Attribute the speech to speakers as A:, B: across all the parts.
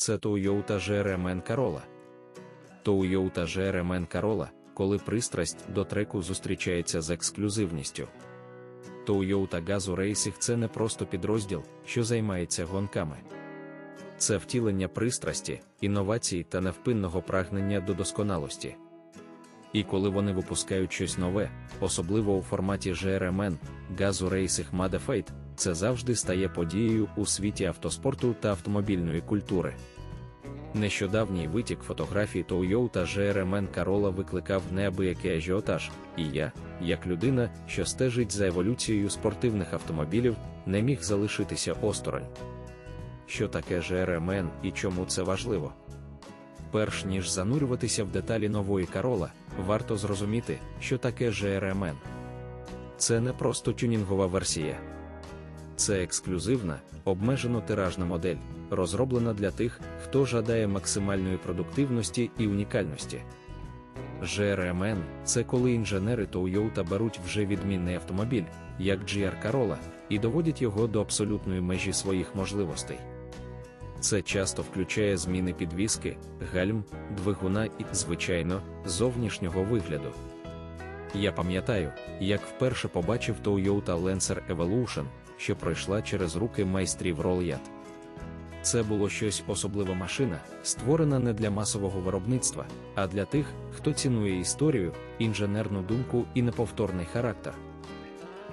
A: це Toyota GRMN Corolla. Toyota GRMN Corolla, коли пристрасть до треку зустрічається з ексклюзивністю. Toyota Gazoo Racing – це не просто підрозділ, що займається гонками. Це втілення пристрасті, інновацій та невпинного прагнення до досконалості. І коли вони випускають щось нове, особливо у форматі GRMN, Gazoo Racing Modified, це завжди стає подією у світі автоспорту та автомобільної культури. Нещодавній витік фотографій Toyota GRMN Corolla викликав неабиякий ажіотаж, і я, як людина, що стежить за еволюцією спортивних автомобілів, не міг залишитися осторонь. Що таке GRMN і чому це важливо? Перш ніж занурюватися в деталі нової Corolla, варто зрозуміти, що таке GRMN. Це не просто тюнінгова версія. Це ексклюзивна, обмежено тиражна модель, розроблена для тих, хто жадає максимальної продуктивності і унікальності. GRMN – це коли інженери Toyota беруть вже відмінний автомобіль, як GR Corolla, і доводять його до абсолютної межі своїх можливостей. Це часто включає зміни підвіски, гальм, двигуна і, звичайно, зовнішнього вигляду. Я пам'ятаю, як вперше побачив Toyota Lancer Evolution, що пройшла через руки майстрів Ролят. Це було щось особлива машина, створена не для масового виробництва, а для тих, хто цінує історію, інженерну думку і неповторний характер.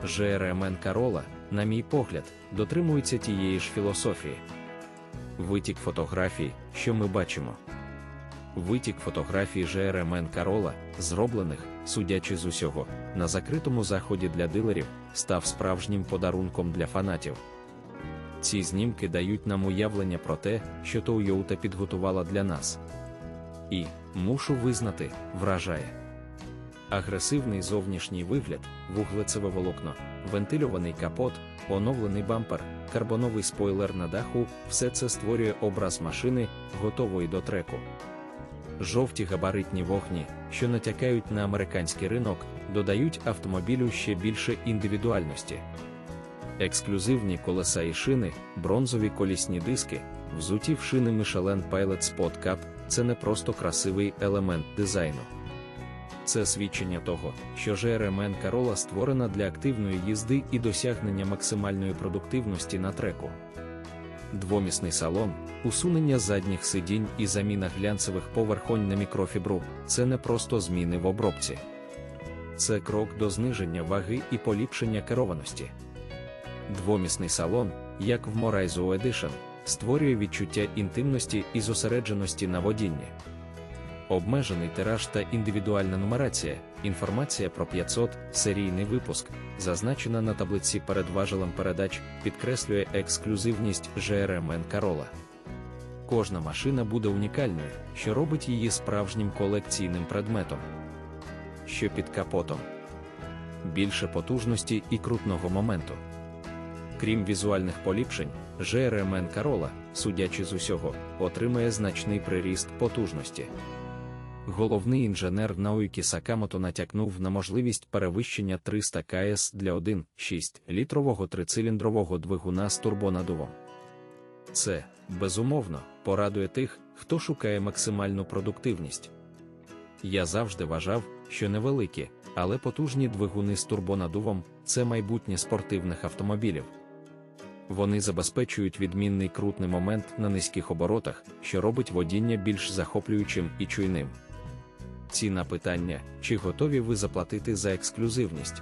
A: GRMN Corolla, на мій погляд, дотримується тієї ж філософії. Витік фотографій, що ми бачимо. Витік фотографій GRMN Corolla, зроблених, судячи з усього, на закритому заході для дилерів, став справжнім подарунком для фанатів. Ці знімки дають нам уявлення про те, що Toyota підготувала для нас. І, мушу визнати, вражає. Агресивний зовнішній вигляд, вуглецеве волокно, вентильований капот, оновлений бампер, карбоновий спойлер на даху все це створює образ машини, готової до треку. Жовті габаритні вогні, що натякають на американський ринок, додають автомобілю ще більше індивідуальності. Ексклюзивні колеса і шини, бронзові колісні диски, взуті в шини Michelin Pilot Spot Cup – це не просто красивий елемент дизайну. Це свідчення того, що GRMN Corolla створена для активної їзди і досягнення максимальної продуктивності на треку. Двомісний салон, усунення задніх сидінь і заміна глянцевих поверхонь на мікрофібру це не просто зміни в обробці. Це крок до зниження ваги і поліпшення керованості. Двомісний салон, як в Morizzo Edition, створює відчуття інтимності і зосередженості на водінні. Обмежений тираж та індивідуальна нумерація, інформація про 500 серійний випуск, зазначена на таблиці перед важелем передач, підкреслює ексклюзивність GRMN Corolla. Кожна машина буде унікальною, що робить її справжнім колекційним предметом. Що під капотом більше потужності і крутного моменту. Крім візуальних поліпшень, GRMN Corolla, судячи з усього, отримає значний приріст потужності. Головний інженер Наукі Сакамото натякнув на можливість перевищення 300 КС для 1,6 літрового трициліндрового двигуна з турбонадувом. Це, безумовно, порадує тих, хто шукає максимальну продуктивність. Я завжди вважав, що невеликі, але потужні двигуни з турбонадувом це майбутнє спортивних автомобілів. Вони забезпечують відмінний крутний момент на низьких оборотах, що робить водіння більш захоплюючим і чуйним. Ціна питання, чи готові ви заплатити за ексклюзивність?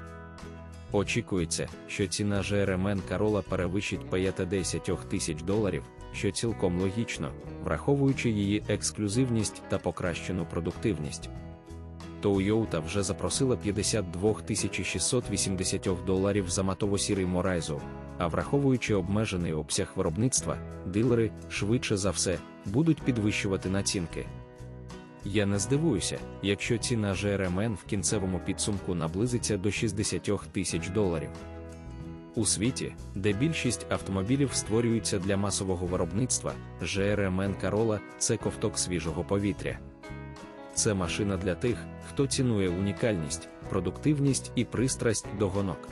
A: Очікується, що ціна GRMN Corolla перевищить 50 тисяч доларів, що цілком логічно, враховуючи її ексклюзивність та покращену продуктивність. Toyota вже запросила 52 680 доларів за матово-сірий Morizzo, а враховуючи обмежений обсяг виробництва, дилери, швидше за все, будуть підвищувати націнки. Я не здивуюся, якщо ціна GRMN в кінцевому підсумку наблизиться до 60 тисяч доларів. У світі, де більшість автомобілів створюються для масового виробництва, GRMN Corolla – це ковток свіжого повітря. Це машина для тих, хто цінує унікальність, продуктивність і пристрасть до гонок.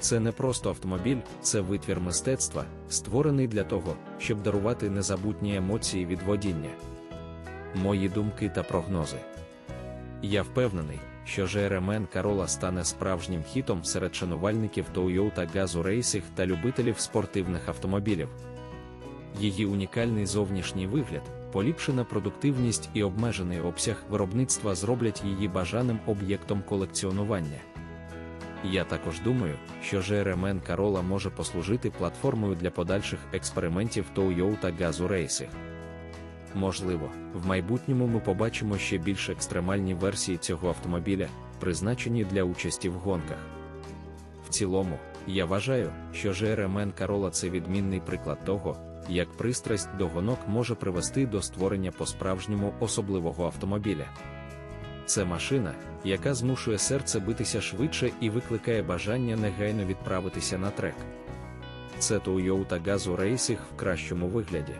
A: Це не просто автомобіль, це витвір мистецтва, створений для того, щоб дарувати незабутні емоції від водіння. Мої думки та прогнози. Я впевнений, що GRMN Corolla стане справжнім хітом серед шанувальників Toyota Gazoo Racing та любителів спортивних автомобілів. Її унікальний зовнішній вигляд, поліпшена продуктивність і обмежений обсяг виробництва зроблять її бажаним об'єктом колекціонування. Я також думаю, що GRMN Corolla може послужити платформою для подальших експериментів Toyota Gazoo Racing. Можливо, в майбутньому ми побачимо ще більш екстремальні версії цього автомобіля, призначені для участі в гонках. В цілому, я вважаю, що GRMN Corolla – це відмінний приклад того, як пристрасть до гонок може привести до створення по-справжньому особливого автомобіля. Це машина, яка змушує серце битися швидше і викликає бажання негайно відправитися на трек. Це Toyota Gazoo Racing в кращому вигляді.